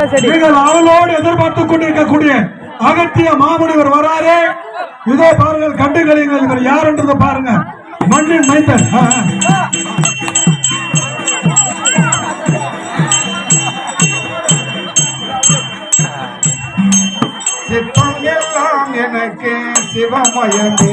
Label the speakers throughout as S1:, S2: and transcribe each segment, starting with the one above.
S1: நீங்கள் அவளோடு எதிர்பார்த்துக் கொண்டிருக்கக்கூடிய அகத்திய மாமுனிவர் வராரு. இதோ பாருங்கள் கண்டுகளிங்கள் இவர் யார் என்றதை பாருங்க. மண்ணின் மைந்தன்.
S2: சித்தம் எல்லாம் எனக்கு சிவமயமே.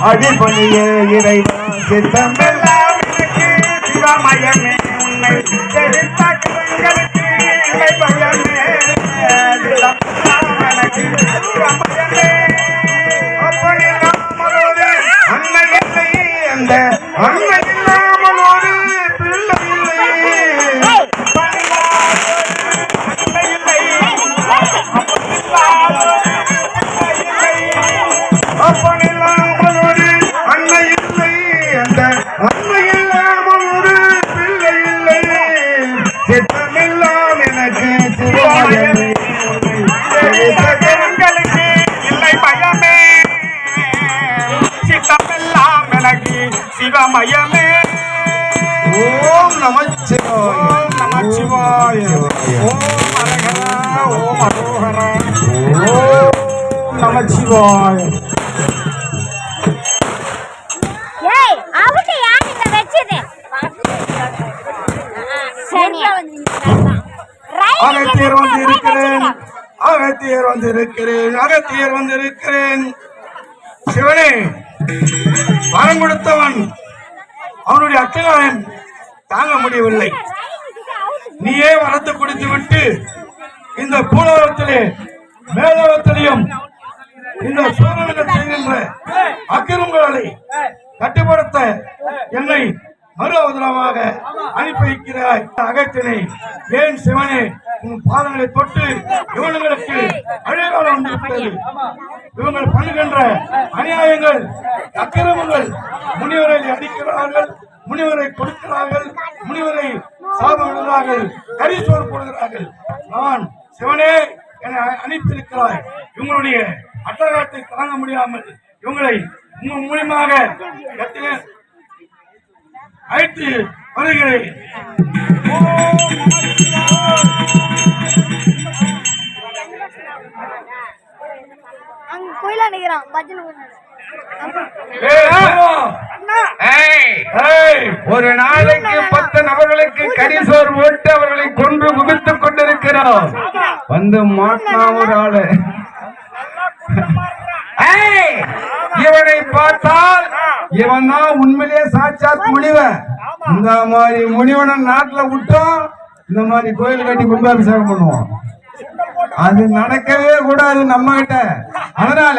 S2: நாளும் அடிபணிய இறைவா சித்தமெல்லாம் எனக்கு சிவமயமே உன்னை இல்லை பயமே சிவமயமே சிவமயமே. ஓம் நமச்சிவாய. ஓம் நமச்சிவாய. ஓம் அரகரா ஓம் அரோகரா. ஓம் நமச்சிவாய. அகத்தியர் வந்து இருக்கிறேன் அகத்தியர் வந்து இருக்கிறேன் அகத்தியர் வந்து இருக்கிறேன் சிவனே வரம் கொடுத்தவன் அவனுடைய அச்சகாயம் தாங்க முடியவில்லை. நீயே வரத்து குடித்து விட்டு இந்த பூலோகத்திலே மேலோகத்திலையும் இந்த சூரியனுக்கு செய்கின்ற அக்கிரமங்களை கட்டுப்படுத்த என்னை மறு அவதரமாக அனுப்பி வைக்கிறாய். அகத்தினை ஏன் சிவனே உன் பாதங்களை தொட்டு இவனுங்களுக்கு அழகாலம் வந்திருக்கிறது இவங்கள் பண்ணுகின்ற அநியாயங்கள் அக்கிரமங்கள் முனிவரை அடிக்கிறார்கள் முனிவரை கொடுக்கிறார்கள் முனிவரை சாபமிடுகிறார்கள் கரிசோறு போடுகிறார்கள். நான் சிவனே என்னை அனுப்பியிருக்கிறாய். இவங்களுடைய அட்டகாரத்தை தாங்க முடியாமல் இவங்களை உங்கள் மூலியமாக அழைத்து வருகிறேன்.
S3: அங்க கோயிலா நிக்கிறான் பஜனை
S2: ஒரு நாளைக்கு பத்து நபர்களுக்கு கரிசோர் போட்டு அவர்களை கொன்று குவித்துக் கொண்டிருக்கிறோம் வந்து மாட்டினா ஒரு ஆளு. ஏய், இவனை பார்த்தால் இவன் தான் உண்மையிலேயே சாட்சாத் முனிவன் இந்த மாதிரி முனிவனை நாட்டுல விட்டோம் இந்த மாதிரி கோயில் கட்டி கும்பாபிஷேகம் பண்ணுவோம். அது நடக்கவே கூடாது நம்ம கிட்ட அதனால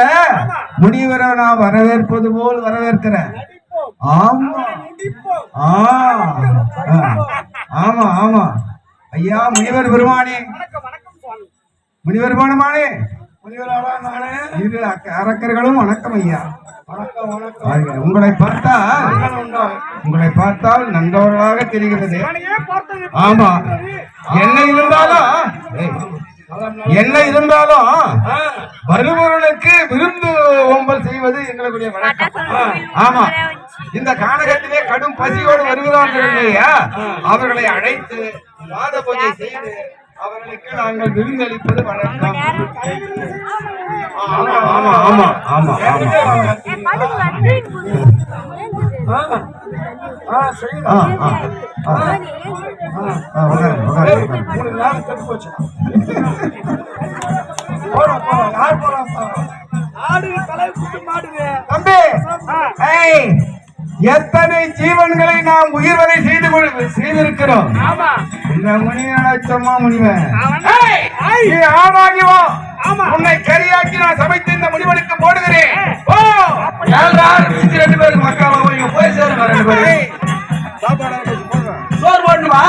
S2: முனிவரை நான் வரவேற்பது போல் வரவேற்கிறேன். ஆமா. ஆமா ஆமா. ஐயா முனிவர் பெருமானே. முனிவர் பெருமானே. முனிவராடா நானே. இரு அரக்கர்களும் வணக்கம் ஐயா. உங்களை பார்த்தால் உங்களை பார்த்தால் நன்றவர்களாக தெரிகிறது. ஆமா. என்ன இருந்தாலும் என்ன இருந்தாலும் வருபவர்களுக்கு விருந்து ஓம்பல் செய்வது எங்களுடைய வழக்கம். ஆமா. இந்த கானகத்திலே கடும் பசியோடு வருகிறார்கள் இல்லையா? அவர்களை அழைத்து வாத பூஜை செய்து அவர்களுக்கு நாங்கள் விருந்தளிப்பது வழக்கம் ஆமா ஆமா ஆமா ஆமா ஆமா ஆ, ஆ, ஆ. ஆ, உட்காருங்க, உட்காருங்க, உட்காருங்க. தம்பி ஏய், எத்தனை ஜீவன்களை நாம் உயிர்வரை செய்து கொள்- செய்திருக்கிறோம்? இந்த முனிவன் சும்மா முனிவன்? ஏய், நீ ஆணாகி வா. உன்னை கரியாக்கி நான் சமைத்து இந்த முனிவனுக்கு போடுகிறேன். ரெண்டு பேருக்கு மக்காவா? போய் போய் சேருங்க ரெண்டு பேரும். சோறு போடணுமா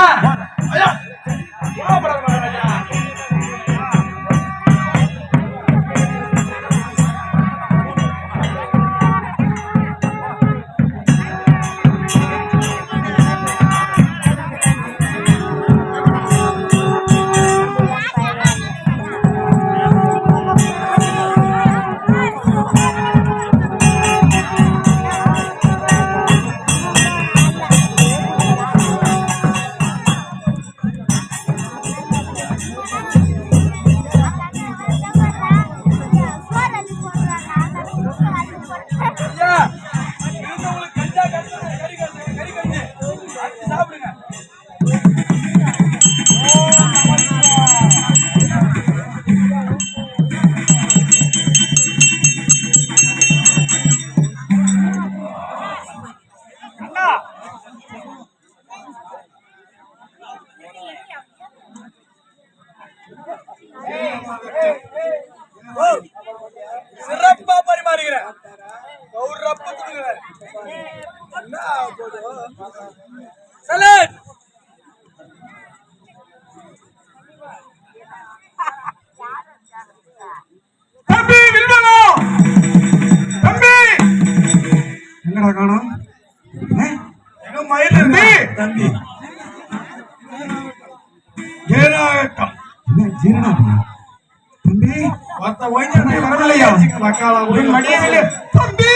S2: உன் மடியிலே தம்பி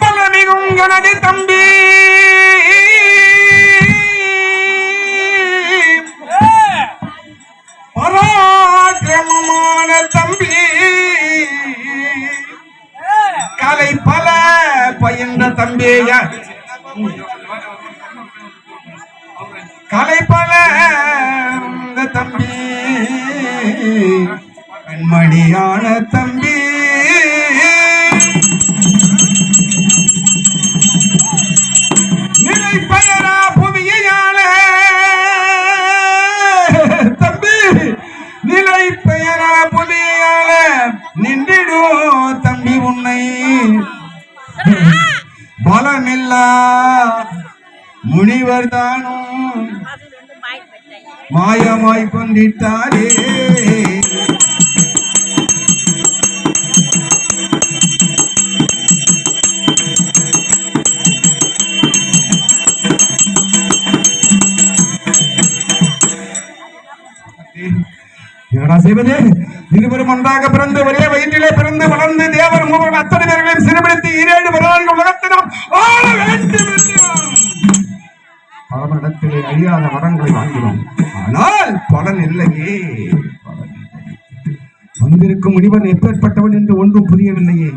S2: பலமிகும் எனது தம்பி பராக்கிரமமான தம்பி. கலை பல பயின்ற தம்பியா? கலை கண்மணியான தம்பி. நிலை பெயரா புவியால தம்பி நிலை பெயரா புவியால நின்றிடும் தம்பி உன்னை. பலமில்லா முனிவர் தானும் மாயமாய் கொண்டிட்டாரே. சிவனே இருவரும் ஒன்றாக பிறந்து ஒரே வயிற்றிலே பிறந்து வளர்ந்து தேவர் மூவர் அத்தனை பேர்களையும் சிறுபடுத்தி ஈரேழு வருவார்கள் உலகத்தினம் ஆள வேண்டும் என்று அழியாத வரங்களை வாங்கினோம். ஆனால் பலன் இல்லையே. வந்திருக்கும் முனிவன் எப்பேற்பட்டவன் என்று ஒன்றும் புரியவில்லையே.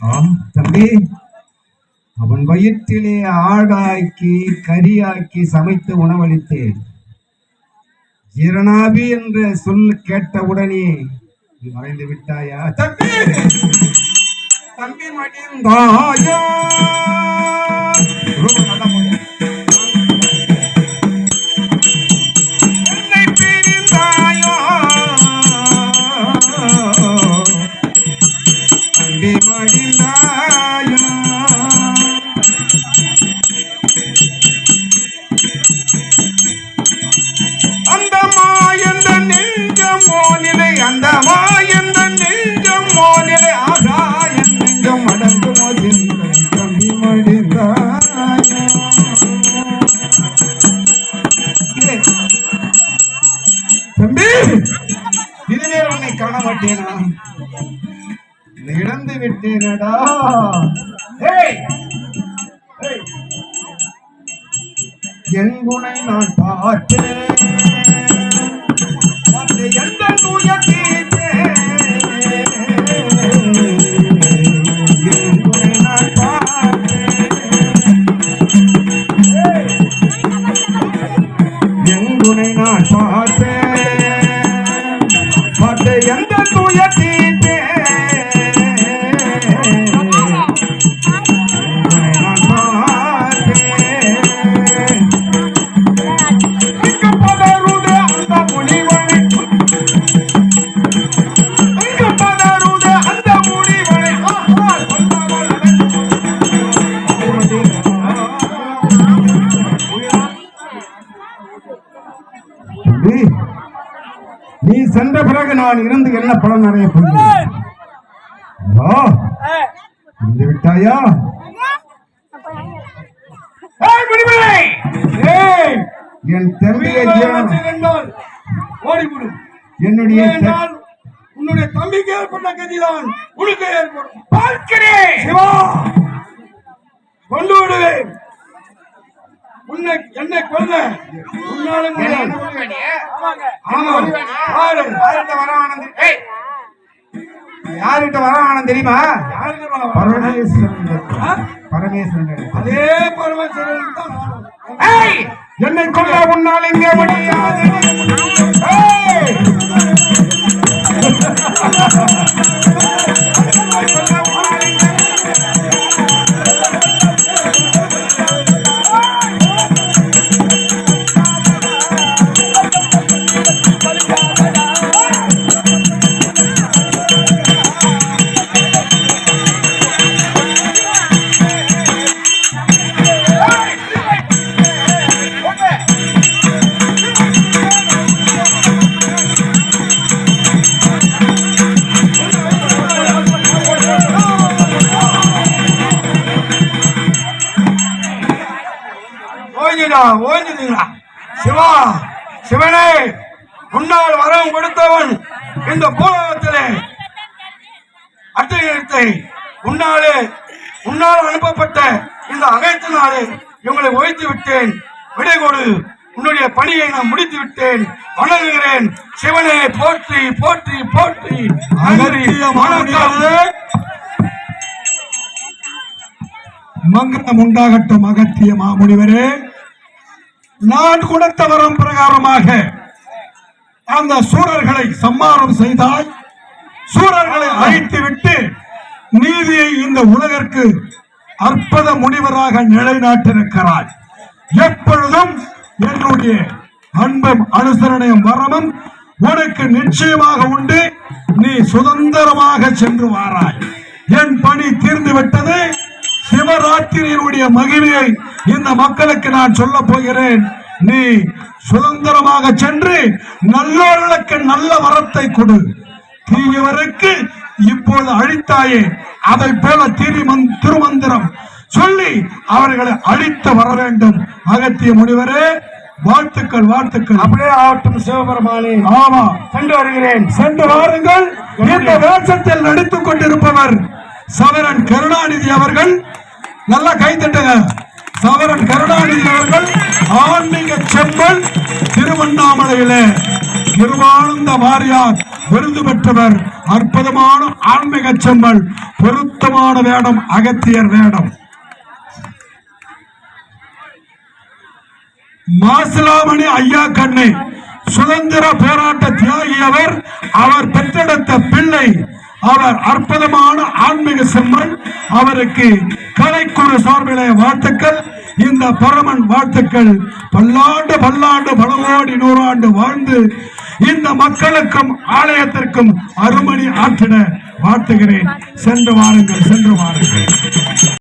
S2: ஆம் தம்பி. அவன் வயிற்றிலே ஆடாக்கி கரியாக்கி சமைத்து உணவளித்தேன். ஜீரணாபி என்ற சொல் கேட்டவுடனே நீ மறைந்து விட்டாயா? தம்பி! தம்பி மடிந்தாயா? இதுவே உன்னை காண மாட்டேனா இழந்து விட்டேனடா. என் குணை நான் பார்த்தேன். எந்த தூய சென்ற பிறகு நான் இருந்து என்ன பலன் அடைய போகிறேன்? இருந்து விட்டாயா? என் தம்பியை
S1: ஓடிவிடும்.
S2: என்னுடைய
S1: உன்னுடைய தம்பிக்கு ஏற்பட்ட கதிதான் உனக்கு ஏற்படும்.
S2: பார்க்கிறேன்.
S1: கொண்டு விடுவேன். உன்னை என்னை கொல்ல. உன்னால
S2: யார்கிட்ட வரவானது தெரியுமா? பரமேஸ்வரன்? பரமேஸ்வரன்.
S1: அதே பரமேஸ்வரன்
S2: என்னை கொல்ல உன்னால் இங்கே முடியாது.
S1: ஓய்ஞ்சுதுங்களா சிவா சிவனே உன்னால் வரம் கொடுத்தவன் இந்த பூலகத்திலே அட்டை உன்னாலே உன்னால் அனுப்பப்பட்ட இந்த அகைத்தினாலே இவங்களை ஒழித்து விட்டேன் விடை கொடு. உன்னுடைய பணியை நான் முடித்து விட்டேன் வணங்குகிறேன். சிவனே போற்றி போற்றி போற்றி.
S4: மங்களம் உண்டாகட்டும் அகத்திய மாமுனிவரே. நான் கொடுத்த வரம் பிரகாரமாக அந்த சூரர்களை சம்மானம் செய்தாய் சூரர்களை அழித்து விட்டு நீதியை இந்த உலகிற்கு அற்புத முனிவராக நிலைநாட்டிருக்கிறாய். எப்பொழுதும் என்னுடைய அன்பும் அனுசரணையும் வரமும் உனக்கு நிச்சயமாக உண்டு. நீ சுதந்திரமாக சென்று வாராய். என் பணி தீர்ந்து விட்டது சிவராத்திரியினுடைய மகிமையை இந்த மக்களுக்கு நான் சொல்ல போகிறேன். நீ சுதந்திரமாக சென்று நல்லோர்களுக்கு நல்ல வரத்தை கொடு. தீயவருக்கு இப்போது அழித்தாயே அதை போல திரிமந் திருமந்திரம் சொல்லி அவர்களை அழித்து வர வேண்டும். அகத்திய முனிவரே வாழ்த்துக்கள் வாழ்த்துக்கள்.
S1: அப்படியே ஆகட்டும் சிவபெருமானே.
S4: ஆமா.
S1: சென்று வருகிறேன்.
S4: சென்று வாருங்கள். இந்த வேஷத்தில் நடித்துக் கொண்டிருப்பவர் சவரன் கருணாநிதி அவர்கள் நல்லா கை தட்டுங்க. சவரன் கருணாநிதி அவர்கள் ஆன்மீக செம்பல் திருவண்ணாமலையிலே. திருவானந்த வாரியார் விருது பெற்றவர். அற்புதமான ஆன்மீக செம்பல் பொருத்தமான வேடம் அகத்தியர் வேடம். மாசிலாமணி ஐயா கண்ணை சுதந்திர போராட்ட தியாகி அவர் அவர் பெற்றெடுத்த பிள்ளை அவர் அற்புதமான ஆன்மீக செம்மல் அவருக்கு கலைக்குழு சார்பிலே வாழ்த்துக்கள். இந்த பரமன் வாழ்த்துக்கள். பல்லாண்டு பல்லாண்டு பலமோடி நூறாண்டு வாழ்ந்து இந்த மக்களுக்கும் ஆலயத்திற்கும் அருமணி ஆற்றிட வாழ்த்துகிறேன். சென்று வாருங்கள் சென்று வாருங்கள்.